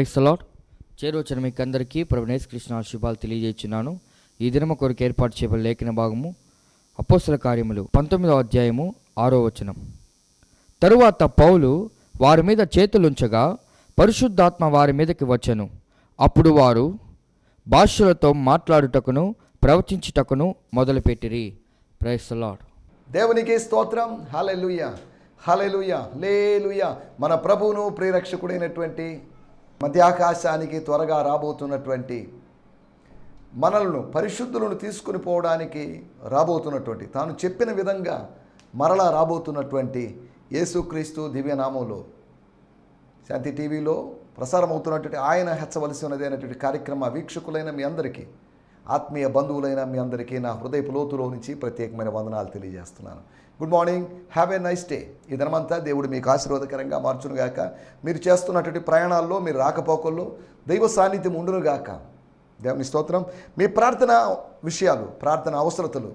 Price allot చేరువచ్చిన మీకు అందరికీ ప్రభునేశ్ కృష్ణ శుభాలు తెలియజేస్తున్నాను. ఈ దినమ కొరకు ఏర్పాటు చేయబడిన లేఖన భాగము అపోసల కార్యములు పంతొమ్మిదవ అధ్యాయము ఆరో వచనం. తరువాత పౌలు వారి మీద చేతులుంచగా పరిశుద్ధాత్మ వారి మీదకి వచ్చను. అప్పుడు వారు భాషలతో మాట్లాడుటకును ప్రవచించుటకును మొదలుపెట్టిరి. ప్రైస్ లాడ్ దేవునికి స్తోత్రం. హలెలుయ హలెలుయ లేలుయ మన ప్రభువును ప్రియరక్షకుడైనటువంటి మధ్యాకాశానికి త్వరగా రాబోతున్నటువంటి మనలను పరిశుద్ధులను తీసుకుని పోవడానికి రాబోతున్నటువంటి తాను చెప్పిన విధంగా మరలా రాబోతున్నటువంటి యేసుక్రీస్తు దివ్యనామంలో శాంతి టీవీలో ప్రసారం అవుతున్నటువంటి ఆయన హెచ్చవలసి ఉన్నదైనటువంటి కార్యక్రమ వీక్షకులైన మీ అందరికీ ఆత్మీయ బంధువులైన మీ అందరికీ నా హృదయపు లోతులో నుంచి ప్రత్యేకమైన వందనాలు తెలియజేస్తున్నాను. Good morning have a nice day ఈ దినమంతా దేవుడు మీకు ఆశీర్వాదకరంగా మార్చునుగాక మీరు చేస్తున్నటువంటి ప్రయాణాల్లో మీరు రాకపోకల్లో దైవ సాన్నిధ్యం ఉండునుగాక దేవుని స్తోత్రం. మీ ప్రార్థన విషయాలు ప్రార్థన అవసరతలు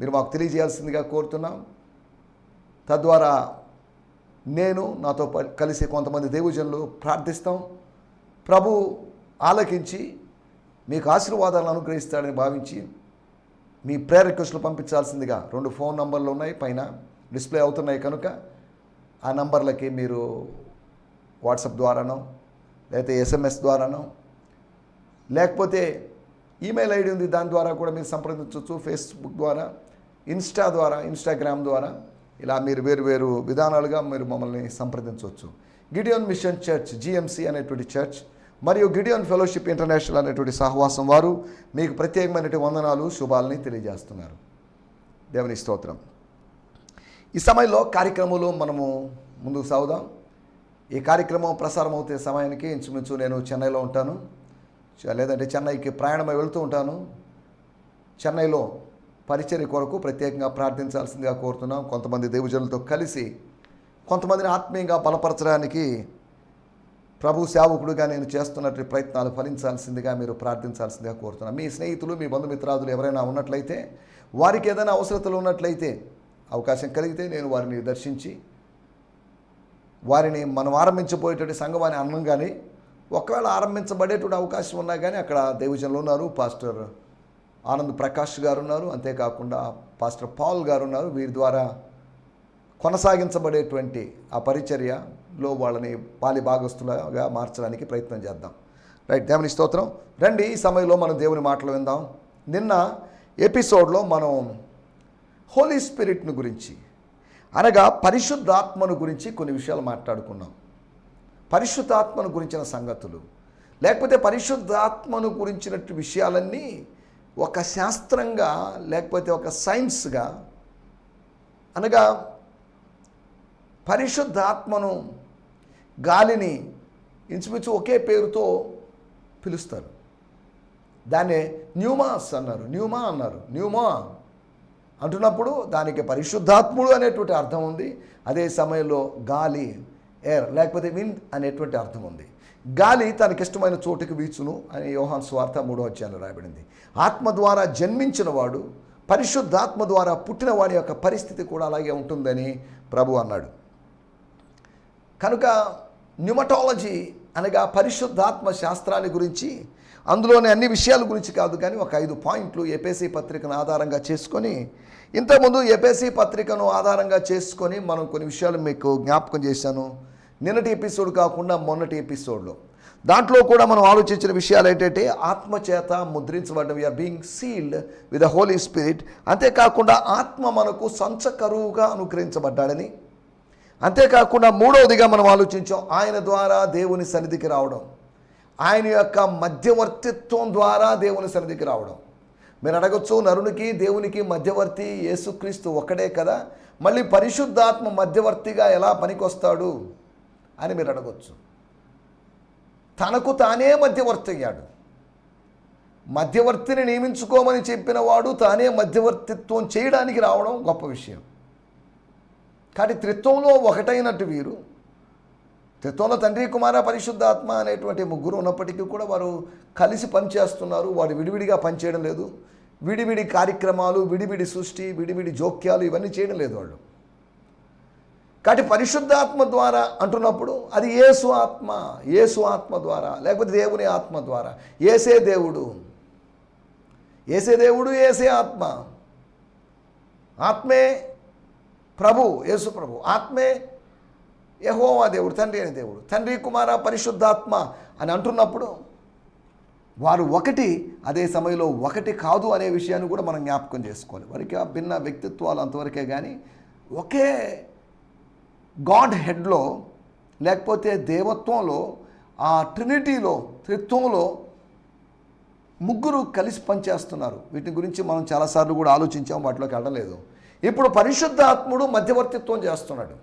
మీరు మాకు తెలియజేయాల్సిందిగా కోరుతున్నాం. తద్వారా నేను నాతో కలిసి కొంతమంది దేవుజనులు ప్రార్థిస్తాం. ప్రభు ఆలకించి మీకు ఆశీర్వాదాలను అనుగ్రహిస్తాడని భావించి మీ ప్రేయర్ రిక్వెస్ట్లు పంపించాల్సిందిగా రెండు ఫోన్ నంబర్లు ఉన్నాయి పైన డిస్ప్లే అవుతున్నాయి కనుక ఆ నంబర్లకి మీరు వాట్సాప్ ద్వారానో లేకపోతే ఎస్ఎంఎస్ ద్వారానో లేకపోతే ఈమెయిల్ ఐడి ఉంది దాని ద్వారా కూడా మీరు సంప్రదించవచ్చు. ఫేస్బుక్ ద్వారా ఇన్స్టా ద్వారా ఇన్స్టాగ్రామ్ ద్వారా ఇలా మీరు వేరు వేరు విధానాలుగా మీరు మమ్మల్ని సంప్రదించవచ్చు. గిడియోన్ మిషన్ చర్చ్ జిఎంసి అనేటువంటి చర్చ్ మరియు గిడియన్ ఫెలోషిప్ ఇంటర్నేషనల్ అనేటువంటి సహవాసం వారు మీకు ప్రత్యేకమైనటువంటి వందనాలు శుభాలని తెలియజేస్తున్నారు. దేవుని స్తోత్రం. ఈ సమయంలో కార్యక్రమంలో మనము ముందుకు సాగుదాం. ఈ కార్యక్రమం ప్రసారం అవుతే సమయానికి ఇంచుమించు నేను చెన్నైలో ఉంటాను. లేదంటే చెన్నైకి ప్రయాణమై వెళ్తూ ఉంటాను. చెన్నైలో పరిచర్య కొరకు ప్రత్యేకంగా ప్రార్థించాల్సిందిగా కోరుతున్నాం. కొంతమంది దేవజనులతో కలిసి కొంతమందిని ఆత్మీయంగా బలపరచడానికి ప్రభు సేవకుడుగా నేను చేస్తున్నటువంటి ప్రయత్నాలు ఫలించాల్సిందిగా మీరు ప్రార్థించాల్సిందిగా కోరుతున్నాను. మీ స్నేహితులు మీ బంధుమిత్రాదులు ఎవరైనా ఉన్నట్లయితే వారికి ఏదైనా అవసరతలు ఉన్నట్లయితే అవకాశం కలిగితే నేను వారిని దర్శించి వారిని మనం ఆరంభించబోయేటువంటి సంఘం అన్నం కానీ ఒకవేళ ఆరంభించబడేటువంటి అవకాశం ఉన్నా కానీ అక్కడ దేవజనులు ఉన్నారు పాస్టర్ ఆనంద్ ప్రకాష్ గారు ఉన్నారు అంతేకాకుండా పాస్టర్ పాల్ గారు ఉన్నారు. వీరి ద్వారా కొనసాగించబడేటువంటి ఆ పరిచర్య లో వాళ్ళని పాలి భాగస్తులుగా మార్చడానికి ప్రయత్నం చేద్దాం. రైట్ దేవుని స్తోత్రం. రండి ఈ సమయంలో మనం దేవుని మాటలు విందాం. నిన్న ఎపిసోడ్లో మనం హోలీ స్పిరిట్ను గురించి అనగా పరిశుద్ధాత్మను గురించి కొన్ని విషయాలు మాట్లాడుకున్నాం. పరిశుద్ధాత్మను గురించిన సంగతులు లేకపోతే పరిశుద్ధాత్మను గురించిన విషయాలన్నీ ఒక శాస్త్రంగా లేకపోతే ఒక సైన్స్గా అనగా పరిశుద్ధాత్మను గాలిని ఇంచుమించు ఒకే పేరుతో పిలుస్తారు. దాన్నే న్యూమాస్ అన్నారు. న్యూమా అన్నారు. న్యూమా అంటున్నప్పుడు దానికి పరిశుద్ధాత్ముడు అనేటువంటి అర్థం ఉంది. అదే సమయంలో గాలి ఎయిర్ లేకపోతే విండ్ అనేటువంటి అర్థం ఉంది. గాలి తనకిష్టమైన చోటుకి వీచును అని యోహాన్ స్వార్థ మూడో అధ్యాయంలో రాయబడింది. ఆత్మ ద్వారా జన్మించిన వాడు పరిశుద్ధాత్మ ద్వారా పుట్టిన వాడి యొక్క పరిస్థితి కూడా అలాగే ఉంటుందని ప్రభు అన్నాడు. కనుక న్యూమటాలజీ అనగా పరిశుద్ధాత్మ శాస్త్రాన్ని గురించి అందులోని అన్ని విషయాల గురించి కాదు కానీ ఒక ఐదు పాయింట్లు ఏపీసీ పత్రికను ఆధారంగా చేసుకొని ఇంతకుముందు ఏపీసీ పత్రికను ఆధారంగా చేసుకొని మనం కొన్ని విషయాలు మీకు జ్ఞాపకం చేశాను. నిన్నటి ఎపిసోడ్ కాకుండా మొన్నటి ఎపిసోడ్లో. దాంట్లో కూడా మనం ఆలోచించిన విషయాలు ఏంటంటే ఆత్మచేత ముద్రించబడ్డ we are being sealed with the holy spirit అంతేకాకుండా ఆత్మ మనకు సంచకరువుగా అనుగ్రహించబడ్డాడని అంతేకాకుండా మూడవదిగా మనం ఆలోచించాం ఆయన ద్వారా దేవుని సన్నిధికి రావడం. ఆయన యొక్క మధ్యవర్తిత్వం ద్వారా దేవుని సన్నిధికి రావడం. మీరు అడగచ్చు నరునికి దేవునికి మధ్యవర్తి యేసుక్రీస్తు ఒక్కడే కదా మళ్ళీ పరిశుద్ధాత్మ మధ్యవర్తిగా ఎలా పనికొస్తాడు అని మీరు అడగచ్చు. తనకు తానే మధ్యవర్తి అయ్యాడు. మధ్యవర్తిని నియమించుకోమని చెప్పిన వాడు తానే మధ్యవర్తిత్వం చేయడానికి రావడం గొప్ప విషయం. కానీ త్రిత్వంలో ఒకటైనట్టు వీరు. త్రిత్వంలో తండ్రి కుమార పరిశుద్ధాత్మ అనేటువంటి ముగ్గురు ఉన్నప్పటికీ కూడా వారు కలిసి పనిచేస్తున్నారు. వారు విడివిడిగా పనిచేయడం లేదు. విడివిడి కార్యక్రమాలు విడివిడి సృష్టి విడివిడి జోక్యాలు ఇవన్నీ చేయడం లేదు వాళ్ళు. కాబట్టి పరిశుద్ధాత్మ ద్వారా అంటున్నప్పుడు అది ఏసు ఆత్మ ఏసు ఆత్మ ద్వారా లేకపోతే దేవుని ఆత్మ ద్వారా. ఏసే దేవుడు. ఏసే దేవుడు ఏసే ఆత్మ. ఆత్మే ప్రభు యేసు ప్రభు ఆత్మే యహోవా దేవుడు తండ్రి అనే దేవుడు. తండ్రి కుమార పరిశుద్ధాత్మ అని అంటున్నప్పుడు వారు ఒకటి అదే సమయంలో ఒకటి కాదు అనే విషయాన్ని కూడా మనం జ్ఞాపకం చేసుకోవాలి. వారికి ఆ భిన్న వ్యక్తిత్వాలు అంతవరకే కానీ ఒకే గాడ్ హెడ్లో లేకపోతే దేవత్వంలో ఆ ట్రినిటీలో త్రిత్వంలో ముగ్గురు కలిసి పనిచేస్తున్నారు. వీటి గురించి మనం చాలాసార్లు కూడా ఆలోచించాం వాటిలోకి వెళ్ళలేదు. ఇప్పుడు పరిశుద్ధాత్ముడు మధ్యవర్తిత్వం చేస్తున్నాడు.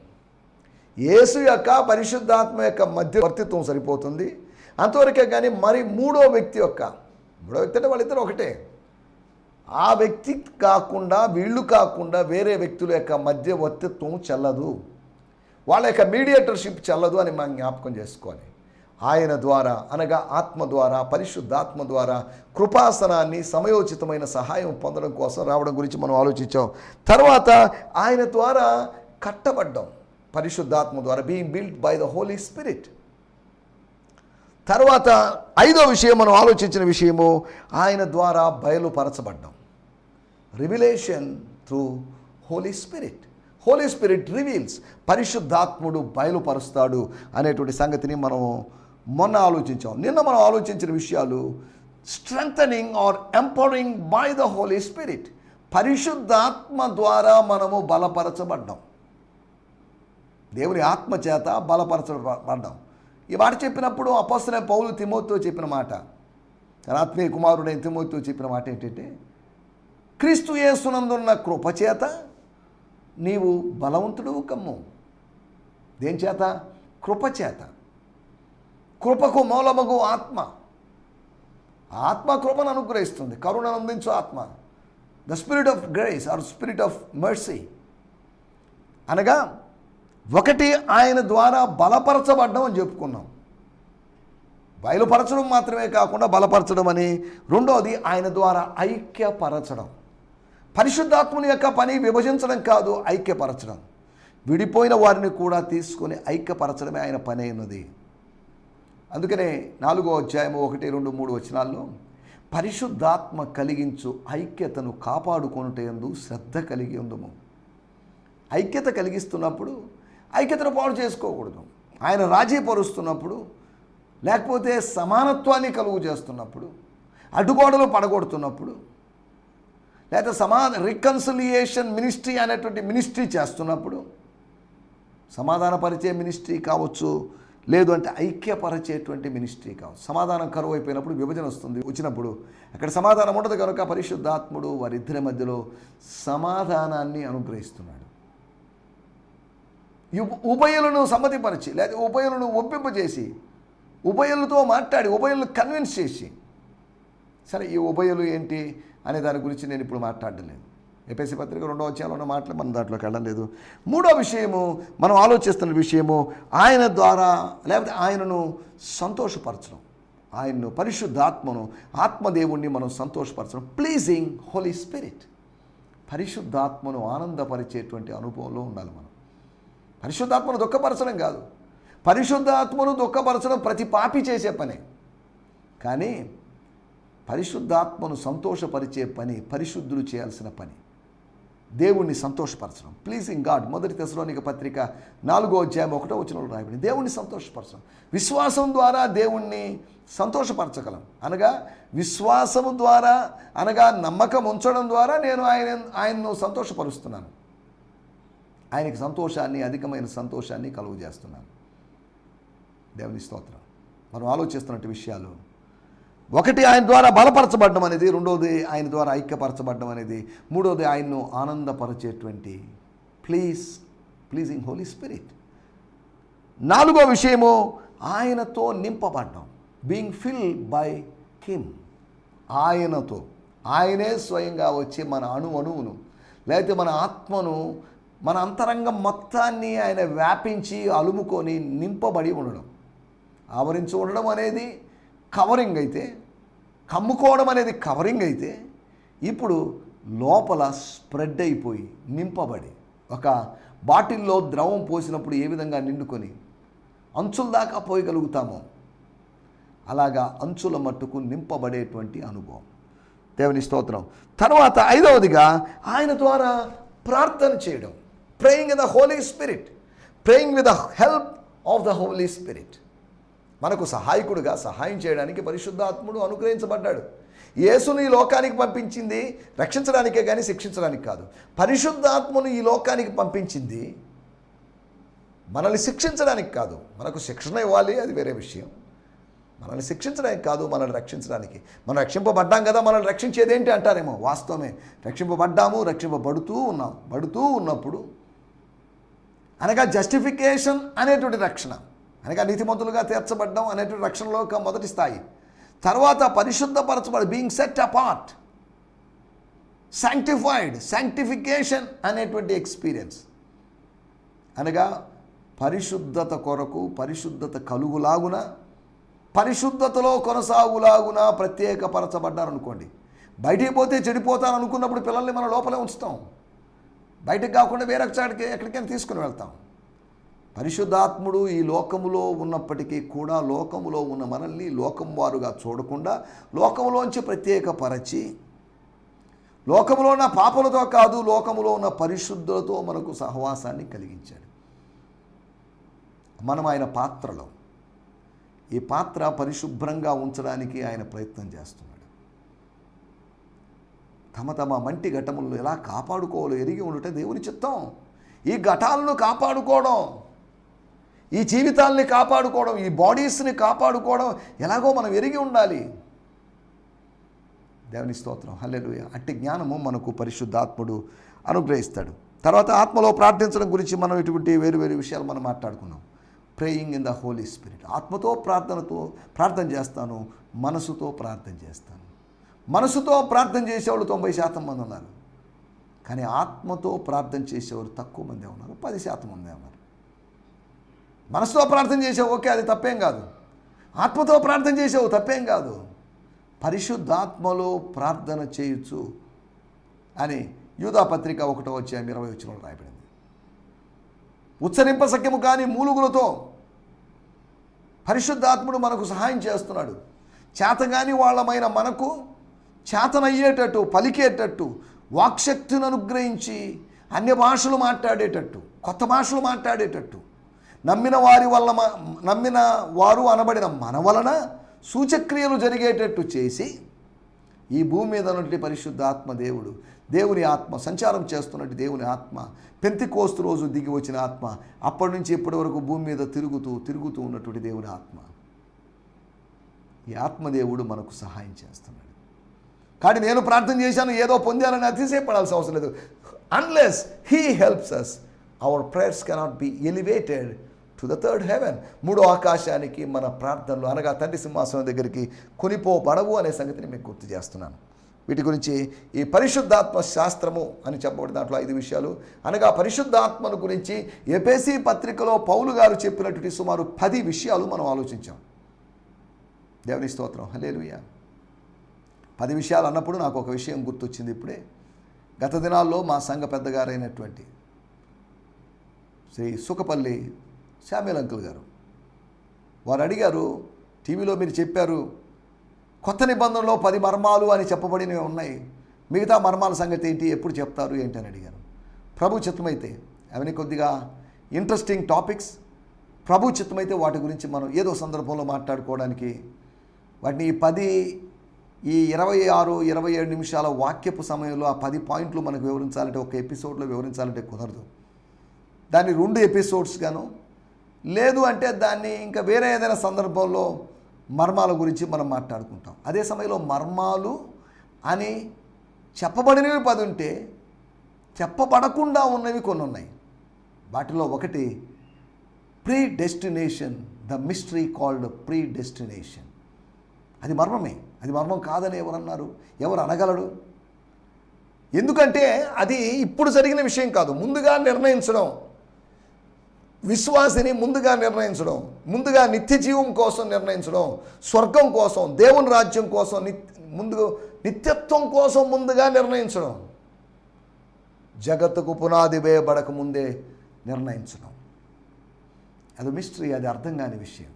యేసు యొక్క పరిశుద్ధాత్మ యొక్క మధ్యవర్తిత్వం సరిపోతుంది. అంతవరకే కానీ మరి మూడో వ్యక్తి యొక్క మూడో వ్యక్తి అంటే వాళ్ళిద్దరు ఒకటే. ఆ వ్యక్తి కాకుండా వీళ్ళు కాకుండా వేరే వ్యక్తుల యొక్క మధ్యవర్తిత్వం చెల్లదు. వాళ్ళ యొక్క మీడియేటర్షిప్ చెల్లదు అని మనం జ్ఞాపకం చేసుకోవాలి. ఆయన ద్వారా అనగా ఆత్మ ద్వారా పరిశుద్ధాత్మ ద్వారా కృపాసనాన్ని సమయోచితమైన సహాయం పొందడం కోసం రావడం గురించి మనం ఆలోచించాం. తర్వాత ఆయన ద్వారా కట్టబడ్డం పరిశుద్ధాత్మ ద్వారా being build by the holy spirit తర్వాత ఐదో విషయం మనం ఆలోచించిన విషయము ఆయన ద్వారా బయలుపరచబడ్డం. Revelation through holy spirit holy spirit reveals పరిశుద్ధాత్ముడు బయలుపరుస్తాడు అనేటువంటి సంగతిని మనం మొన్న ఆలోచించాం. నిన్న మనం ఆలోచించిన విషయాలు strength are empowering by the holy spirit పరిశుద్ధాత్మ ద్వారా మనము బలపరచబడ్డాం. దేవుని ఆత్మ చేత బలపరచబడ్డాం. ఈ మాట చెప్పినప్పుడు అపస్తున్న పౌలు తిమోతితో చెప్పిన మాట ఆత్మీయ కుమారుడైన తిమోతితో చెప్పిన మాట ఏంటంటే క్రీస్తు యేసునందున్న కృపచేత నీవు బలవంతుడు కమ్ము. దేని చేత? కృపచేత కృపకు మూలమగు ఆత్మ. ఆత్మ కృపను అనుగ్రహిస్తుంది. కరుణను అందించు ఆత్మ. The spirit of grace or spirit of mercy అనగా ఒకటి ఆయన ద్వారా బలపరచబడ్డం అని చెప్పుకున్నాం. బయలుపరచడం మాత్రమే కాకుండా బలపరచడం అని రెండోది ఆయన ద్వారా ఐక్యపరచడం. పరిశుద్ధాత్ముని యొక్క పని విభజించడం కాదు ఐక్యపరచడం. విడిపోయిన వారిని కూడా తీసుకొని ఐక్యపరచడమే ఆయన పని అయినది అందుకనే నాలుగో అధ్యాయము ఒకటి రెండు మూడు వచనాల్లో పరిశుద్ధాత్మ కలిగించు ఐక్యతను కాపాడుకొనుటందు శ్రద్ధ కలిగి ఉందము. ఐక్యత కలిగిస్తున్నప్పుడు ఐక్యతను పాడు చేసుకోకూడదు. ఆయన రాజీ పరుస్తున్నప్పుడు లేకపోతే సమానత్వాన్ని కలుగు చేస్తున్నప్పుడు అడ్డుగోడలు పడగొడుతున్నప్పుడు లేదా సమాన రికన్సిలియేషన్ మినిస్ట్రీ అనేటువంటి మినిస్ట్రీ చేస్తున్నప్పుడు సమాధానపరిచే మినిస్ట్రీ కావచ్చు లేదు అంటే ఐక్యపరిచేటువంటి మినిస్ట్రీ కావచ్చు సమాధానం కరువు అయిపోయినప్పుడు విభజన వస్తుంది. వచ్చినప్పుడు అక్కడ సమాధానం ఉండదు కనుక పరిశుద్ధాత్ముడు వారిద్దరి మధ్యలో సమాధానాన్ని అనుగ్రహిస్తున్నాడు. ఉ- ఉభయులను సమ్మతిపరిచి లేదా ఉభయులను ఒప్పింపజేసి ఉభయులతో మాట్లాడి ఉభయులను కన్విన్స్ చేసి సరే ఈ ఉభయలు ఏంటి అనే దాని గురించి నేను ఇప్పుడు మాట్లాడడం లేదు ఎపిఎస్సి పత్రిక రెండో వచ్చాలో మాటలు మనం దాంట్లోకి వెళ్ళలేదు మూడో విషయము మనం ఆలోచిస్తున్న విషయము ఆయన ద్వారా లేకపోతే ఆయనను సంతోషపరచడం. ఆయన్ను పరిశుద్ధాత్మను ఆత్మదేవుణ్ణి మనం సంతోషపరచడం. ప్లీజింగ్ హోలీ స్పిరిట్ పరిశుద్ధాత్మను ఆనందపరిచేటువంటి అనుభవంలో ఉండాలి మనం. పరిశుద్ధాత్మను దుఃఖపరచడం కాదు. పరిశుద్ధాత్మను దుఃఖపరచడం ప్రతి పాపి చేసే పనే. కానీ పరిశుద్ధాత్మను సంతోషపరిచే పని పరిశుద్ధులు చేయాల్సిన పని. దేవుణ్ణి సంతోషపరచడం. ప్లీజింగ్ గాడ్ మొదటి తెశలోనిక పత్రిక నాలుగో అధ్యాయం ఒకటో వచనంలో రాయబడింది. దేవుణ్ణి సంతోషపరచడం. విశ్వాసం ద్వారా దేవుణ్ణి సంతోషపరచగలం. అనగా విశ్వాసము ద్వారా అనగా నమ్మకం ఉంచడం ద్వారా నేను ఆయన ఆయన్ను సంతోషపరుస్తున్నాను. ఆయనకి సంతోషాన్ని అధికమైన సంతోషాన్ని కలుగు చేస్తున్నాను దేవుని స్తోత్రం. మనం ఆలోచిస్తున్నట్టు విషయాలు ఒకటి ఆయన ద్వారా బలపరచబడడం అనేది రెండోది ఆయన ద్వారా ఐక్యపరచబడడం అనేది మూడోది ఆయన్ను ఆనందపరిచేటువంటి ప్లీజ్ ప్లీజింగ్ హోలీ స్పిరిట్ నాలుగో విషయము ఆయనతో నింపబడ్డం. బీయింగ్ ఫిల్ బై హిమ్ ఆయనతో. ఆయనే స్వయంగా వచ్చి మన అణు అణువును లేకపోతే మన ఆత్మను మన అంతరంగం మొత్తాన్ని ఆయన వ్యాపించి అలుముకొని నింపబడి ఉండడం. ఆవరించి ఉండడం అనేది కవరింగ్ అయితే కమ్ముకోవడం అనేది కవరింగ్ అయితే ఇప్పుడు లోపల స్ప్రెడ్ అయిపోయి నింపబడి ఒక బాటిల్లో ద్రవం పోసినప్పుడు ఏ విధంగా నిండుకొని అంచుల దాకా పోయగలుగుతామో అలాగా అంచుల మట్టుకు నింపబడేటువంటి అనుభవం. దేవుని స్తోత్రం. తర్వాత ఐదవదిగా ఆయన ద్వారా ప్రార్థన చేయడం. Praying the holy spirit praying with the help of the holy spirit మనకు సహాయకుడుగా సహాయం చేయడానికి పరిశుద్ధాత్ముడు అనుగ్రహించబడ్డాడు. యేసుని ఈ లోకానికి పంపించింది రక్షించడానికే కానీ శిక్షించడానికి కాదు. పరిశుద్ధాత్మను ఈ లోకానికి పంపించింది మనల్ని శిక్షించడానికి కాదు. మనకు శిక్షణ ఇవ్వాలి అది వేరే విషయం. మనల్ని శిక్షించడానికి కాదు మనల్ని రక్షించడానికి. మనం రక్షింపబడ్డాం కదా మనల్ని రక్షించేది ఏంటి అంటారేమో వాస్తవమే. రక్షింపబడ్డాము రక్షింపబడుతూ ఉన్నాం పడుతూ ఉన్నప్పుడు అనగా జస్టిఫికేషన్ అనేటువంటి రక్షణ. అనగా నీతిమంతులుగా తీర్చబడ్డం అనేటువంటి రక్షణలో ఒక మొదటి స్థాయి. తర్వాత పరిశుద్ధపరచబడి being set apart sanctified sanctification అనేటువంటి ఎక్స్పీరియన్స్ అనగా పరిశుద్ధత కొరకు పరిశుద్ధత కలుగులాగున పరిశుద్ధతలో కొనసాగులాగున ప్రత్యేకపరచబడ్డారనుకోండి. బయటికి పోతే చెడిపోతాను అనుకున్నప్పుడు పిల్లల్ని మనం లోపలే ఉంచుతాం. బయటకు కాకుండా వేరొక చాటికి ఎక్కడికైనా తీసుకుని వెళ్తాం. పరిశుద్ధాత్ముడు ఈ లోకములో ఉన్నప్పటికీ కూడా లోకములో ఉన్న మనల్ని లోకం వారుగా చూడకుండా లోకములోంచి ప్రత్యేకపరచి లోకములో ఉన్న పాపలతో కాదు లోకములో ఉన్న పరిశుద్ధులతో మనకు సహవాసాన్ని కలిగించాడు. మనం ఆయన పాత్రలో. ఈ పాత్ర పరిశుభ్రంగా ఉంచడానికి ఆయన ప్రయత్నం చేస్తున్నాడు. తమ తమ మంటి ఘటములను ఎలా కాపాడుకోవాలో ఎరిగి ఉండటం దేవుని చిత్తం. ఈ ఘటాలను కాపాడుకోవడం. ఈ జీవితాల్ని కాపాడుకోవడం ఈ బాడీస్ని కాపాడుకోవడం ఎలాగో మనం ఎరిగి ఉండాలి. దేవుని స్తోత్రం. హల్లెలూయ. అట్టి జ్ఞానము మనకు పరిశుద్ధాత్ముడు అనుగ్రహిస్తాడు. తర్వాత ఆత్మలో ప్రార్థించడం గురించి మనం ఇటువంటి వేరు వేరు విషయాలు మనం మాట్లాడుకున్నాం. Praying in the holy spirit ఆత్మతో ప్రార్థనతో ప్రార్థన చేస్తాను మనసుతో ప్రార్థన చేస్తాను. మనసుతో ప్రార్థన చేసేవాళ్ళు తొంభై శాతం మంది ఉన్నారు. కానీ ఆత్మతో ప్రార్థన చేసేవారు తక్కువ మందే ఉన్నారు. పది శాతం మందే ఉన్నారు. మనసుతో ప్రార్థన చేసావు ఓకే అది తప్పేం కాదు. ఆత్మతో ప్రార్థన చేసావు తప్పేం కాదు. పరిశుద్ధాత్మలో ప్రార్థన చేయొచ్చు అని యూదా పత్రిక ఒకటో వచ్చే ఇరవై వచ్చిన రాయబడింది. ఉచ్చరింప సఖ్యము కానీ మూలుగులతో పరిశుద్ధాత్ముడు మనకు సహాయం చేస్తున్నాడు. చేతగాని వాళ్ళమైన మనకు చేతనయ్యేటట్టు పలికేటట్టు వాక్శక్తిని అనుగ్రహించి అన్య భాషలు మాట్లాడేటట్టు కొత్త భాషలు మాట్లాడేటట్టు నమ్మిన వారి వల్ల నమ్మిన వారు అనబడిన మన వలన సూచక్రియలు జరిగేటట్టు చేసి ఈ భూమి మీద ఉన్నటువంటి పరిశుద్ధ ఆత్మ దేవుడు దేవుని ఆత్మ సంచారం చేస్తున్నట్టు దేవుని ఆత్మ పెంతి కోస్తు రోజు దిగి వచ్చిన ఆత్మ అప్పటి నుంచి ఇప్పటి వరకు భూమి మీద తిరుగుతూ తిరుగుతూ ఉన్నటువంటి దేవుని ఆత్మ. ఈ ఆత్మదేవుడు మనకు సహాయం చేస్తున్నాడు. కానీ నేను ప్రార్థన చేశాను ఏదో పొందానని అతిశయపడాల్సిన అవసరం లేదు. Unless he helps us our prayers cannot be elevated to the third heaven మూడో ఆకాశానికి మన ప్రార్థనలు అనగా తండ్రి సింహాసనం దగ్గరికి కొనిపోబడవు అనే సంగతిని మీకు గుర్తు చేస్తున్నాను. వీటి గురించి ఈ పరిశుద్ధాత్మ శాస్త్రము అని చెప్పబడిన దాంట్లో ఐదు విషయాలు. అనగా పరిశుద్ధాత్మను గురించి ఎపేసీ పత్రికలో పౌలు గారు చెప్పినటువంటి సుమారు పది విషయాలు మనం ఆలోచించాం. దేవుని స్తోత్రం. హలేలుయా పది విషయాలు అన్నప్పుడు నాకు ఒక విషయం గుర్తొచ్చింది ఇప్పుడే. గత దినాల్లో మా సంఘ పెద్దగారైనటువంటి శ్రీ సుఖపల్లి శామ్యుల్ అంకుల్ గారు. వారు అడిగారు టీవీలో మీరు చెప్పారు కొత్త నిబంధనలో పది మర్మాలు అని చెప్పబడినవి ఉన్నాయి. మిగతా మర్మాల సంగతి ఏంటి ఎప్పుడు చెప్తారు ఏంటి అని అడిగారు. ప్రభు చిత్తమైతే అవన్నీ కొద్దిగా ఇంట్రెస్టింగ్ టాపిక్స్ ప్రభు చిత్తమైతే వాటి గురించి మనం ఏదో సందర్భంలో మాట్లాడుకోవడానికి వాటిని ఈ పది ఈ ఇరవై ఆరు ఇరవై ఏడు నిమిషాల వాక్యపు సమయంలో ఆ పది పాయింట్లు మనకు వివరించాలంటే ఒక ఎపిసోడ్లో వివరించాలంటే కుదరదు. దాన్ని రెండు ఎపిసోడ్స్గాను లేదు అంటే దాన్ని ఇంకా వేరే ఏదైనా సందర్భంలో మర్మాల గురించి మనం మాట్లాడుకుంటాం. అదే సమయంలో మర్మాలు అని చెప్పబడినవి పది ఉంటే చెప్పబడకుండా ఉన్నవి కొన్ని ఉన్నాయి. వాటిలో ఒకటి predestination the mystery called predestination అది మర్మమే. అది మర్మం కాదని ఎవరన్నారు? ఎవరు అనగలడు ఎందుకంటే అది ఇప్పుడు జరిగిన విషయం కాదు. ముందుగా నిర్ణయించడం. విశ్వాసిని ముందుగా నిర్ణయించడం ముందుగా నిత్య జీవం కోసం నిర్ణయించడం స్వర్గం కోసం దేవుని రాజ్యం కోసం నిత్ ముందు నిత్యత్వం కోసం ముందుగా నిర్ణయించడం. జగత్తుకు పునాది వేయబడక ముందే నిర్ణయించడం. అది మిస్టరీ అది అర్థం కాని విషయం.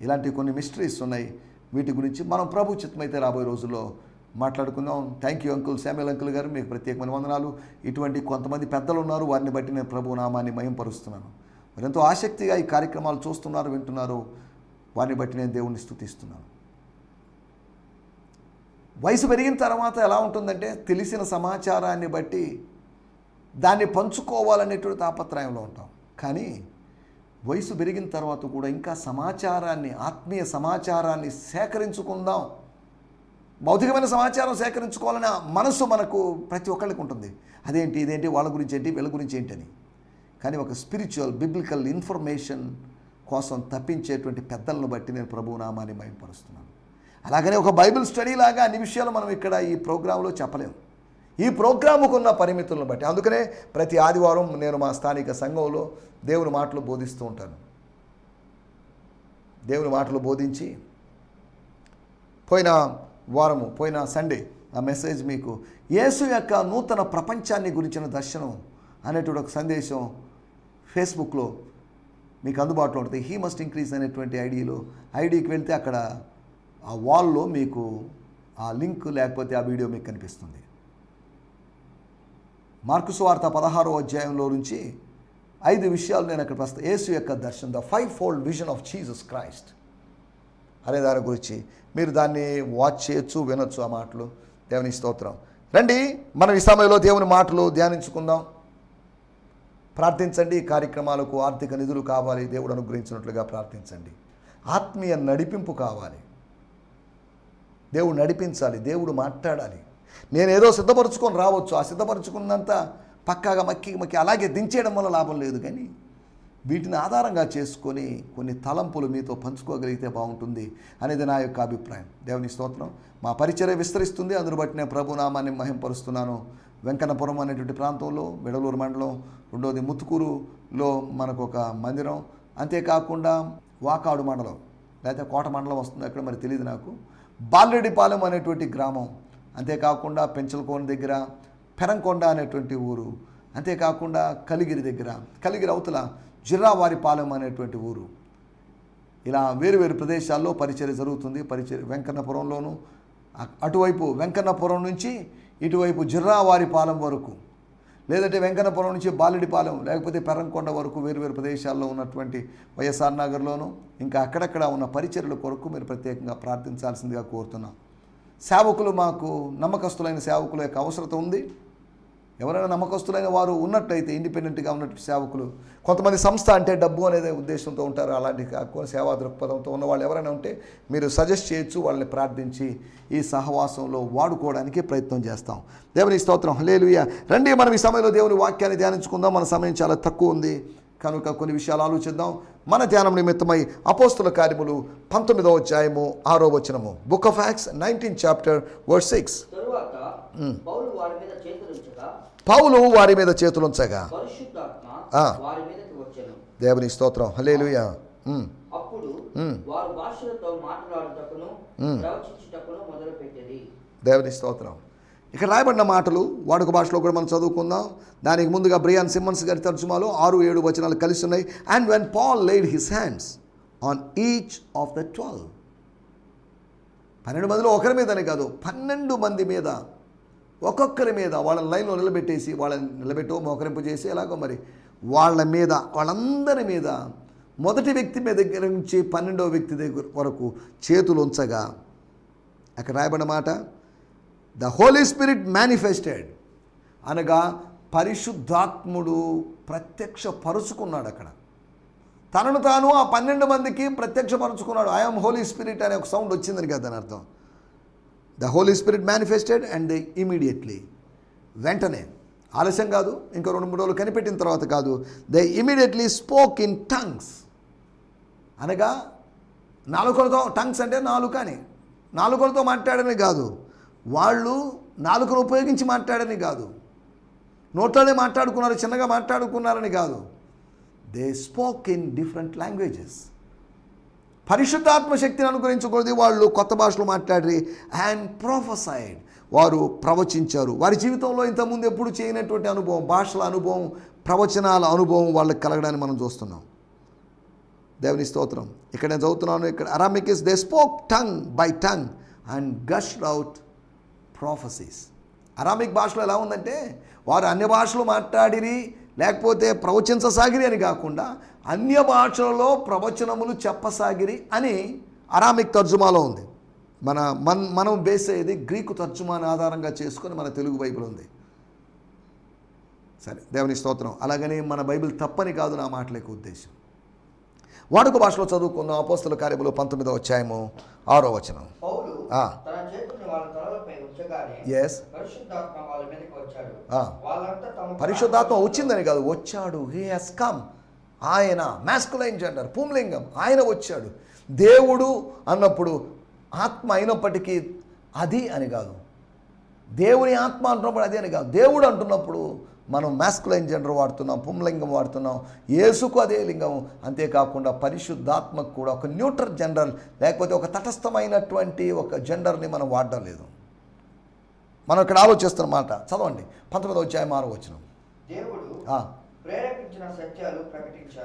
ఇలాంటి కొన్ని మిస్టరీస్ ఉన్నాయి. వీటి గురించి మనం ప్రభు చిత్తమైతే రాబోయే రోజుల్లో మాట్లాడుకుందాం. Thank you uncle Samuel uncle garu. మీకు ప్రత్యేకమైన వందనాలు. ఇటువంటి కొంతమంది పెద్దలు ఉన్నారు. వారిని బట్టి నేను ప్రభు నామాన్ని మయంపరుస్తున్నాను మరి ఎంతో ఆసక్తిగా ఈ కార్యక్రమాలు చూస్తున్నారు వింటున్నారు. వారిని బట్టి నేను దేవుణ్ణి స్థుతిస్తున్నాను వయసు పెరిగిన తర్వాత ఎలా ఉంటుందంటే తెలిసిన సమాచారాన్ని బట్టి దాన్ని పంచుకోవాలనేటువంటి తాపత్రయంలో ఉంటాం. కానీ వయసు పెరిగిన తర్వాత కూడా ఇంకా సమాచారాన్ని ఆత్మీయ సమాచారాన్ని సేకరించుకుందాం. భౌతికమైన సమాచారం సేకరించుకోవాలనే మనసు మనకు ప్రతి ఒక్కరికి ఉంటుంది. అదేంటి ఇదేంటి వాళ్ళ గురించి ఏంటి వీళ్ళ గురించి ఏంటి అని కానీ ఒక స్పిరిచువల్ బిబ్లికల్ ఇన్ఫర్మేషన్ కోసం తప్పించేటువంటి పెద్దలను బట్టి నేను ప్రభువు నామాన్ని మయంపరుస్తున్నాను అలాగనే ఒక బైబిల్ స్టడీ లాగా అన్ని విషయాలు మనం ఇక్కడ ఈ ప్రోగ్రాంలో చెప్పలేము ఈ ప్రోగ్రాముకున్న పరిమితులను బట్టి. అందుకనే ప్రతి ఆదివారం నేను మా స్థానిక సంఘంలో దేవుని మాటలు బోధిస్తూ ఉంటాను. దేవుని మాటలు బోధించి పోయిన వారము పోయిన సండే ఆ మెసేజ్ మీకు యేసు యొక్క నూతన ప్రపంచాన్ని గురించిన దర్శనం అనేటువంటి ఒక సందేశం ఫేస్బుక్లో మీకు అందుబాటులో ఉంటుంది. హీ మస్ట్ ఇంక్రీజ్ అనేటువంటి ఐడిలో. ఐడికి వెళ్తే అక్కడ ఆ వాల్లో మీకు ఆ లింక్ లేకపోతే ఆ వీడియో మీకు కనిపిస్తుంది. మార్కు వార్త పదహారో అధ్యాయంలో నుంచి ఐదు విషయాలు నేను అక్కడ ప్రస్తుతం యేసు యొక్క దర్శనం the five fold vision of Jesus Christ అనే దాని గురించి మీరు దాన్ని వాచ్ చేయొచ్చు వినొచ్చు ఆ మాటలు. దేవుని స్తోత్రం. రండి మనం ఈ సమయంలో దేవుని మాటలు ధ్యానించుకుందాం. ప్రార్థించండి ఈ కార్యక్రమాలకు ఆర్థిక నిధులు కావాలి దేవుడు అనుగ్రహించినట్లుగా ప్రార్థించండి. ఆత్మీయ నడిపింపు కావాలి. దేవుడు నడిపించాలి దేవుడు మాట్లాడాలి. నేను ఏదో సిద్ధపరచుకొని రావచ్చు ఆ సిద్ధపరచుకున్నంత పక్కాగా మక్కి మక్కి అలాగే దించేయడం వల్ల లాభం లేదు కానీ వీటిని ఆధారంగా చేసుకొని కొన్ని తలంపులు మీతో పంచుకోగలిగితే బాగుంటుంది అనేది నా యొక్క అభిప్రాయం. దేవుని స్తోత్రం. మా పరిచర్య విస్తరిస్తుంది అందును బట్టి నేను ప్రభునామాన్ని మహింపరుస్తున్నాను. వెంకన్నపురం అనేటువంటి ప్రాంతంలో విడలూరు మండలం రెండోది ముత్తుకూరులో మనకు ఒక మందిరం. అంతేకాకుండా వాకాడు మండలం లేకపోతే కోట మండలం వస్తుంది అక్కడ మరి తెలియదు నాకు. బాలరెడ్డిపాలెం అనేటువంటి గ్రామం అంతేకాకుండా పెంచలకోన దగ్గర పెరంకొండ అనేటువంటి ఊరు అంతేకాకుండా కలిగిరి దగ్గర కలిగిరి అవతల జిర్రావారిపాలెం అనేటువంటి ఊరు. ఇలా వేరు వేరు ప్రదేశాల్లో పరిచర్య జరుగుతుంది పరిచర్య వెంకన్నపురంలోను. అటువైపు వెంకన్నపురం నుంచి ఇటువైపు జిర్రావారిపాలెం వరకు లేదంటే వెంకన్నపురం నుంచి బాలిడిపాలెం లేకపోతే పెరంకొండ వరకు వేరువేరు ప్రదేశాల్లో ఉన్నటువంటి వైఎస్ఆర్ నగర్లోను ఇంకా అక్కడక్కడ ఉన్న పరిచర్ల కొరకు మీరు ప్రత్యేకంగా ప్రార్థించాల్సిందిగా కోరుతున్నాం. సేవకులు మాకు నమ్మకస్తులైన సేవకుల యొక్క అవసరత ఉంది. ఎవరైనా నమ్మకస్తులైన వారు ఉన్నట్టయితే ఇండిపెండెంట్గా ఉన్నట్టు సేవకులు కొంతమంది సంస్థ అంటే డబ్బు అనేది ఉద్దేశంతో ఉంటారు. అలాంటి కాకుండా సేవా దృక్పథంతో ఉన్న వాళ్ళు ఎవరైనా ఉంటే మీరు సజెస్ట్ చేయొచ్చు వాళ్ళని ప్రార్థించి ఈ సహవాసంలో వాడుకోవడానికి ప్రయత్నం చేస్తాం. దేవుని స్తోత్రం. హలేలుయ రండి మనం ఈ సమయంలో దేవుని వాక్యాన్ని ధ్యానించుకుందాం. మన సమయం చాలా తక్కువ ఉంది. కనుక కొన్ని విషయాలు ఆలోచిద్దాం. మన ధ్యానం నిమిత్తమై అపోస్తుల కార్యములు పంతొమ్మిదవ అధ్యాయము ఆరో వచనము. Book of Acts nineteen chapter word six Paul వారి మీద చేతులుంచగా వారి. వారి మీదకి వచ్చెను. దేవుని స్తోత్రం. హలేలుయ. వారు మాట్లాడుటకును ప్రవచించుటకును మొదలుపెట్టేది దేవుని స్తోత్రం. ఇక్కడ రాయబడిన మాటలు వాడుక భాషలో కూడా మనం చదువుకుందాం. దానికి ముందుగా బ్రియాన్ సిమ్మన్స్ గారి తర్జుమాలో ఆరు ఏడు వచనాలు కలిసి ఉన్నాయి. And when Paul laid his hands on each of the twelve పన్నెండు మందిలో ఒకరి మీదనే కాదు పన్నెండు మంది మీద ఒక్కొక్కరి మీద వాళ్ళని లైన్లో నిలబెట్టేసి వాళ్ళని నిలబెట్టో మోకరింపు చేసి ఎలాగో మరి వాళ్ళ మీద వాళ్ళందరి మీద మొదటి వ్యక్తి మీద దగ్గర నుంచి పన్నెండవ వ్యక్తి దగ్గర వరకు చేతులు ఉంచగా అక్కడ రాయబడిన మాట ద హోలీ స్పిరిట్ మేనిఫెస్టెడ్ అనగా పరిశుద్ధాత్ముడు ప్రత్యక్ష పరుచుకున్నాడు అక్కడ. తనను తాను ఆ పన్నెండు మందికి ప్రత్యక్షపరుచుకున్నాడు ఐఎమ్ హోలీ స్పిరిట్ అనే ఒక సౌండ్ వచ్చిందని కదా దాని అర్థం. The Holy Spirit manifested and they immediately వెంటనే ఆలస్యం కాదు ఇంకా రెండు మూడు రోజులు కనిపెట్టిన తర్వాత కాదు they immediately spoke in tongues అనగా నాలుకలతో టంగ్స్ అంటే నాలుక అని నాలుకలతో మాట్లాడని కాదు. వాళ్ళు నాలుకను ఉపయోగించి మాట్లాడని కాదు. నోట్లోనే మాట్లాడుకున్నారు చిన్నగా మాట్లాడుకున్నారని కాదు. They spoke in different languages పరిశుద్ధాత్మ శక్తిని అనుగ్రహించకూడదు వాళ్ళు కొత్త భాషలో మాట్లాడి అండ్ ప్రొఫెసైడ్ వారు ప్రవచించారు. వారి జీవితంలో ఇంతకుముందు ఎప్పుడు చేయనటువంటి అనుభవం భాషల అనుభవం ప్రవచనాల అనుభవం వాళ్ళకి కలగడానికి మనం చూస్తున్నాం. దేవుని స్తోత్రం. ఇక్కడ నేను చదువుతున్నాను. ఇక్కడ Aramaic is they spoke tongue by tongue and gushed out prophecies Aramaic భాషలో ఎలా ఉందంటే వారు అన్య భాషలు మాట్లాడిరి లేకపోతే ప్రవచించసాగిరి అని కాకుండా అన్య భాషలలో ప్రవచనములు చెప్పసాగిరి అని అరామిక్ తర్జుమాలో ఉంది. మన మన మనం బేస్ అయ్యేది గ్రీకు తర్జుమాని ఆధారంగా చేసుకొని మన తెలుగు బైబిల్ ఉంది. సరే దేవుని స్తోత్రం. అలాగని మన బైబిల్ తప్పని కాదు నా మాటలకు ఉద్దేశం. వాడుక భాషలో చదువుకున్న అపోస్తుల కార్యములు పంతొమ్మిదో అధ్యాయము ఆరో వచనం. పరిశుద్ధాత్మ వచ్చిందని కాదు వచ్చాడు. హీ హెస్ కమ్ ఆయన మ్యాస్కులైన్ జెండర్ పుంలింగం. ఆయన వచ్చాడు. దేవుడు అన్నప్పుడు ఆత్మ అయినప్పటికీ అది అని కాదు. దేవుని ఆత్మ అంటున్నప్పుడు అది అని కాదు. దేవుడు అంటున్నప్పుడు మనం మ్యాస్కులైన్ జెండర్ వాడుతున్నాం పుంలింగం వాడుతున్నాం. యేసుకు అదే లింగం. అంతేకాకుండా పరిశుద్ధాత్మకు కూడా ఒక న్యూట్రల్ జెండర్ లేకపోతే ఒక తటస్థమైనటువంటి ఒక జెండర్ని మనం వాడడం లేదు. మనం ఇక్కడ ఆలోచిస్తున్న మాట. చదవండి. పంతొమ్మిది వచ్చాయి మారు వచ్చిన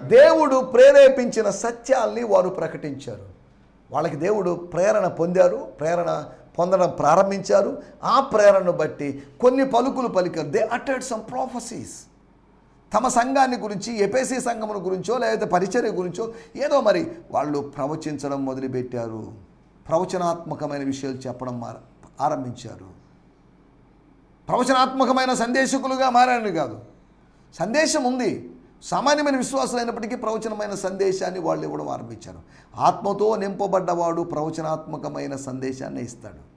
దేవుడు. ప్రేరేపించిన సత్యాల్ని వారు ప్రకటించారు. వాళ్ళకి దేవుడు ప్రేరణ పొందారు ప్రేరణ పొందడం ప్రారంభించారు. ఆ ప్రేరణను బట్టి కొన్ని పలుకులు పలికారు. దే అటెడ్ సమ్ ప్రాఫసీస్ తమ సంఘాన్ని గురించి ఎపేసీ సంఘమును గురించో లేకపోతే పరిచర్య గురించో ఏదో మరి వాళ్ళు ప్రవచించడం మొదలుపెట్టారు. ప్రవచనాత్మకమైన విషయాలు చెప్పడం ఆరంభించారు. ప్రవచనాత్మకమైన సందేశకులుగా మారారని కాదు. సందేశం ఉంది. సామాన్యమైన విశ్వాసం అయినప్పటికీ ప్రవచనమైన సందేశాన్ని వాళ్ళు ఇవ్వడం ఆరంభించారు. ఆత్మతో నింపబడ్డవాడు ప్రవచనాత్మకమైన సందేశాన్ని ఇస్తాడు.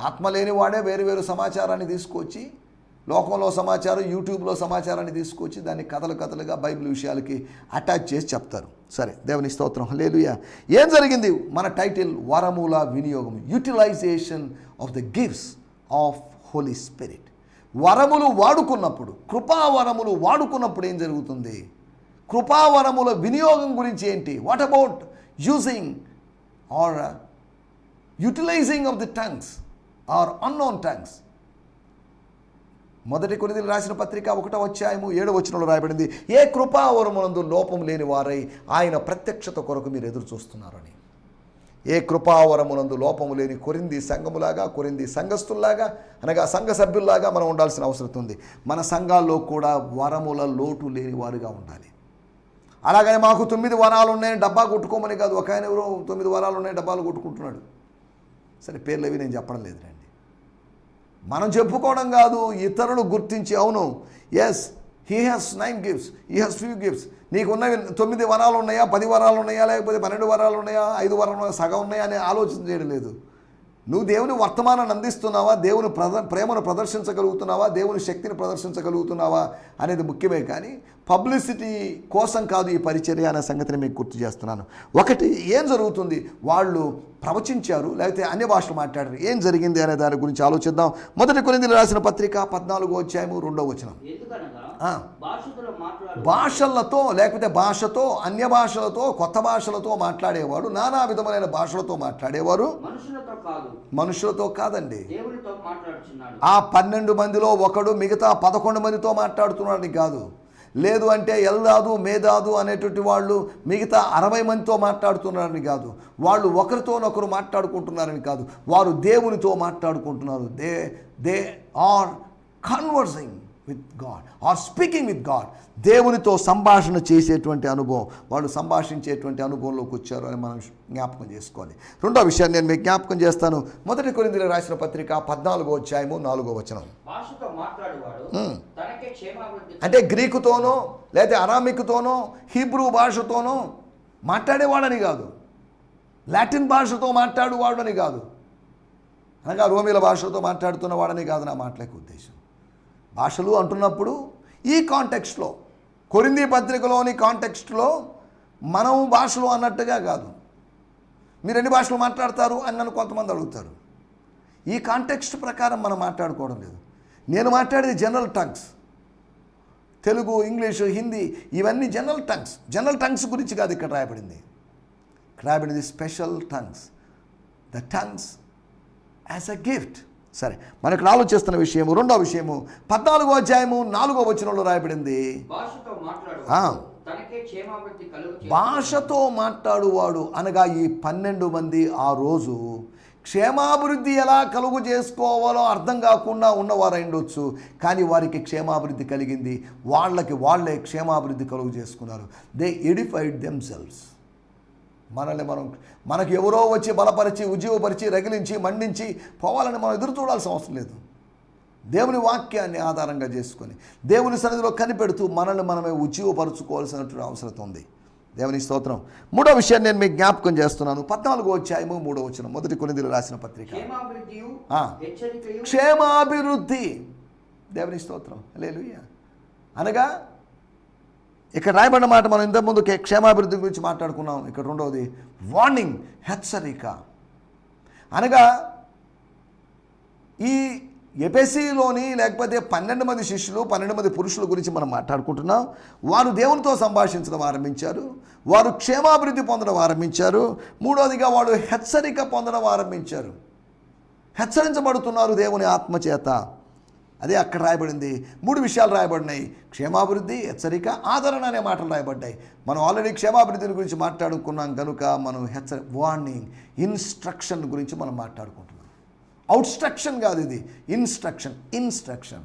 ఆత్మ లేనివాడే వేరు వేరు సమాచారాన్ని తీసుకొచ్చి లోకంలో సమాచారం యూట్యూబ్లో సమాచారాన్ని తీసుకొచ్చి దాన్ని కథలు కథలుగా బైబిల్ విషయాలకి అటాచ్ చేసి చెప్తారు. సరే దేవుని స్తోత్రం. లేలుయా ఏం జరిగింది? మన టైటిల్ వరమూల వినియోగం. Utilisation of the gifts of Holy Spirit వరములు వాడుకున్నప్పుడు కృపావరములు వాడుకున్నప్పుడు ఏం జరుగుతుంది? కృపావరముల వినియోగం గురించి ఏంటి? What about using or utilising of the tongues or unknown tongues మొదటి కొనిదిలు రాసిన పత్రిక ఒకటో అధ్యాయము ఏడవ వచనంలో రాయబడింది ఏ కృపావరమునందు లోపం లేని వారై ఆయన ప్రత్యక్షత కొరకు మీరు ఎదురు చూస్తున్నారని ఏ కృపావరమునందు లోపము లేని కొరింది సంఘములాగా కొరింది సంఘస్థుల్లాగా అనగా సంఘ సభ్యుల్లాగా మనం ఉండాల్సిన అవసరం ఉంది. మన సంఘాల్లో కూడా వరముల లోటు లేని వారుగా ఉండాలి. అలాగని మాకు తొమ్మిది వరాలు ఉన్నాయని డబ్బా కొట్టుకోమని కాదు. ఒక ఆయన ఎవరో తొమ్మిది వరాలు ఉన్నాయి డబ్బాలు కొట్టుకుంటున్నాడు. సరే పేర్లు అవి నేను చెప్పడం లేదులేండి. మనం చెప్పుకోవడం కాదు ఇతరులు గుర్తించి అవును yes he has nine gifts he has few gifts నీకున్నవి తొమ్మిది వరాలు ఉన్నాయా? పది వరాలు ఉన్నాయా? లేకపోతే పన్నెండు వరాలు ఉన్నాయా? ఐదు వరాలు ఉన్నాయా? సగం ఉన్నాయా? అని ఆలోచన చేయడం లేదు. నువ్వు దేవుని వర్తమానాన్ని అందిస్తున్నావా? దేవుని ప్రద ప్రేమను ప్రదర్శించగలుగుతున్నావా? దేవుని శక్తిని ప్రదర్శించగలుగుతున్నావా? అనేది ముఖ్యమే కానీ పబ్లిసిటీ కోసం కాదు ఈ పరిచర్య అనే సంగతిని మీకు గుర్తు చేస్తున్నాను. ఒకటి ఏం జరుగుతుంది? వాళ్ళు ప్రవచించారు లేకపోతే అన్య భాషలు మాట్లాడారు. ఏం జరిగింది అనే దాని గురించి ఆలోచిద్దాం. మొదటి కొరింది రాసిన పత్రిక పద్నాలుగో అధ్యాయము రెండో మాట్లాడు భాషలతో లేకపోతే భాషతో అన్య భాషలతో కొత్త భాషలతో మాట్లాడేవాడు నానా విధమైన భాషలతో మాట్లాడేవారు. మనుషులతో కాదు. మనుషులతో కాదండి. ఆ పన్నెండు మందిలో ఒకడు మిగతా పదకొండు మందితో మాట్లాడుతున్నాడని కాదు. లేదు అంటే ఎల్దాదు మేదాదు అనేటువంటి వాళ్ళు మిగతా అరవై మందితో మాట్లాడుతున్నారని కాదు. వాళ్ళు ఒకరితోనొకరు మాట్లాడుకుంటున్నారని కాదు. వారు దేవునితో మాట్లాడుకుంటున్నారు. They they are conversing with God or speaking with God. దేవునితో సంభాషణ చేసేటువంటి అనుభవం వాళ్ళు సంభాషించేటువంటి అనుభవంలోకి వచ్చారు అని మనం జ్ఞాపకం చేసుకోవాలి. రెండో విషయాన్ని నేను మీకు జ్ఞాపకం చేస్తాను. మొదటి కొరిందులు రాసిన పత్రిక పద్నాలుగో అధ్యాయము నాలుగో వచనం. అంటే గ్రీకుతోనో లేదా అరామిక్తోనో హీబ్రూ భాషతోనో మాట్లాడేవాడని కాదు. లాటిన్ భాషతో మాట్లాడేవాడని కాదు. అనగా రోమిల భాషతో మాట్లాడుతున్నవాడని కాదు నా మాటలకు ఉద్దేశం. భాషలు అంటున్నప్పుడు ఈ కాంటెక్స్ట్లో కొరింది పత్రికలోని కాంటెక్స్ట్లో మనం భాషలు అన్నట్టుగా కాదు. మీరు ఎన్ని భాషలు మాట్లాడతారు అని నన్ను కొంతమంది అడుగుతారు. ఈ కాంటెక్స్ట్ ప్రకారం మనం మాట్లాడుకోవడం లేదు. నేను మాట్లాడేది general tongues. Telugu English Hindi ఇవన్నీ జనరల్ టంగ్స్. జనరల్ టంగ్స్ గురించి కాదు ఇక్కడ రాయబడింది. ఇక్కడ రాయబడింది special tongues. The tongues as a gift. సరే మనకు ఆలోచిస్తున్న విషయము రెండో విషయము పద్నాలుగో అధ్యాయము నాలుగో వచనంలో రాయబడింది. భాషతో మాట్లాడువాడు అనగా ఈ పన్నెండు మంది ఆ రోజు క్షేమాభివృద్ధి ఎలా కలుగు చేసుకోవాలో అర్థం కాకుండా ఉన్నవారు ఉండొచ్చు కానీ వారికి క్షేమాభివృద్ధి కలిగింది. వాళ్ళకి వాళ్ళే క్షేమాభివృద్ధి కలుగు చేసుకున్నారు. దే ఎడిఫైడ్ దెమ్ దెమ్సెల్వ్స్ మనల్ని మనం మనకు ఎవరో వచ్చి బలపరిచి ఉజ్జీవపరిచి రగిలించి మండించి పోవాలని మనం ఎదురు చూడాల్సిన అవసరం లేదు. దేవుని వాక్యాన్ని ఆధారంగా చేసుకొని దేవుని సన్నిధిలో కనిపెడుతూ మనల్ని మనమే ఉజ్జీవపరుచుకోవాల్సినటువంటి అవసరం ఉంది. దేవుని స్తోత్రం. మూడో విషయాన్ని నేను మీకు జ్ఞాపకం చేస్తున్నాను. పద్నాలుగో అధ్యాయము మూడో వచ్చిన మొదటి కొనిదిలు రాసిన పత్రిక. క్షేమాభివృద్ధి. దేవుని స్తోత్రం. లేలుయ్య అనగా ఇక్కడ రాయబడిన మాట మనం ఇంతకుముందు క్షేమాభివృద్ధి గురించి మాట్లాడుకున్నాం. ఇక్కడ రెండవది వార్నింగ్ హెచ్చరిక. అనగా ఈ ఎపెసీలోని లేకపోతే పన్నెండు మంది శిష్యులు పన్నెండు మంది పురుషుల గురించి మనం మాట్లాడుకుంటున్నాం. వారు దేవునితో సంభాషించడం ఆరంభించారు. వారు క్షేమాభివృద్ధి పొందడం ఆరంభించారు. మూడవదిగా వాడు హెచ్చరిక పొందడం ఆరంభించారు. హెచ్చరించబడుతున్నారు దేవుని ఆత్మచేత అదే అక్కడ రాయబడింది. మూడు విషయాలు రాయబడినాయి. క్షేమాభివృద్ధి హెచ్చరిక ఆదరణ అనే మాటలు రాయబడ్డాయి. మనం ఆల్రెడీ క్షేమాభివృద్ధిని గురించి మాట్లాడుకున్నాం కనుక మనం హెచ్చరి వార్నింగ్ ఇన్స్ట్రక్షన్ గురించి మనం మాట్లాడుకుంటున్నాం. అవుట్స్ట్రక్షన్ కాదు ఇది. ఇన్స్ట్రక్షన్ ఇన్స్ట్రక్షన్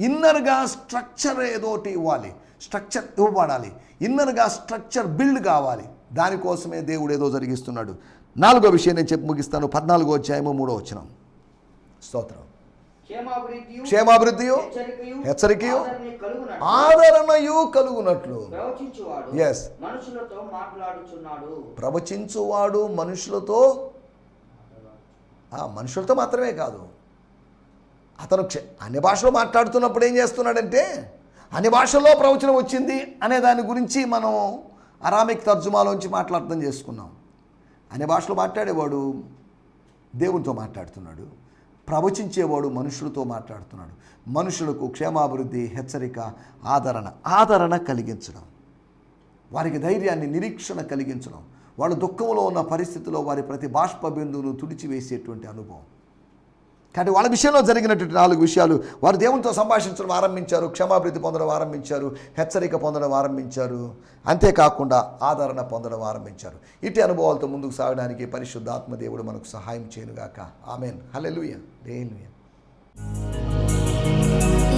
ఇన్నర్గా స్ట్రక్చర్ ఏదోటి ఇవ్వాలి. స్ట్రక్చర్ ఇవ్వబడాలి. ఇన్నర్గా స్ట్రక్చర్ బిల్డ్ కావాలి. దానికోసమే దేవుడు ఏదో జరిగిస్తున్నాడు. నాలుగో విషయం నేను చెప్పి ముగిస్తాను. పద్నాలుగో అధ్యాయము మూడో వచ్చినాం స్తోత్రం. క్షేమాభివృద్ధియు హెచ్చరికయు ఆదరణయు కలుగునట్లు. కలుగునట్లు. ప్రవచించువాడు. మనుషులతో మనుషులతో మాత్రమే కాదు. అతను అన్ని భాషలో మాట్లాడుతున్నప్పుడు ఏం చేస్తున్నాడంటే అన్ని భాషల్లో ప్రవచనం వచ్చింది అనే దాని గురించి మనం అరామిక్ తర్జుమాలోంచి మాట్లాడటం చేసుకున్నాం. అన్ని భాషలో మాట్లాడేవాడు దేవునితో మాట్లాడుతున్నాడు. ప్రవచించేవాడు మనుషులతో మాట్లాడుతున్నాడు. మనుషులకు క్షేమాభివృద్ధి హెచ్చరిక ఆదరణ ఆదరణ కలిగించడం. వారికి ధైర్యాన్ని నిరీక్షణ కలిగించడం. వాళ్ళు దుఃఖంలో ఉన్న పరిస్థితిలో వారి ప్రతి బాష్ప బిందువును తుడిచివేసేటువంటి అనుభవం. కానీ వాళ్ళ విషయంలో జరిగినటువంటి నాలుగు విషయాలు వారు దేవునితో సంభాషించడం ఆరంభించారు క్షమాభివృద్ధి పొందడం ఆరంభించారు హెచ్చరిక పొందడం ఆరంభించారు అంతేకాకుండా ఆదరణ పొందడం ఆరంభించారు. ఇటు అనుభవాలతో ముందుకు సాగడానికి పరిశుద్ధాత్మ దేవుడు మనకు సహాయం చేయనుగాక. ఆమెన్. హల్లెలూయా. హల్లెలూయా. ఈ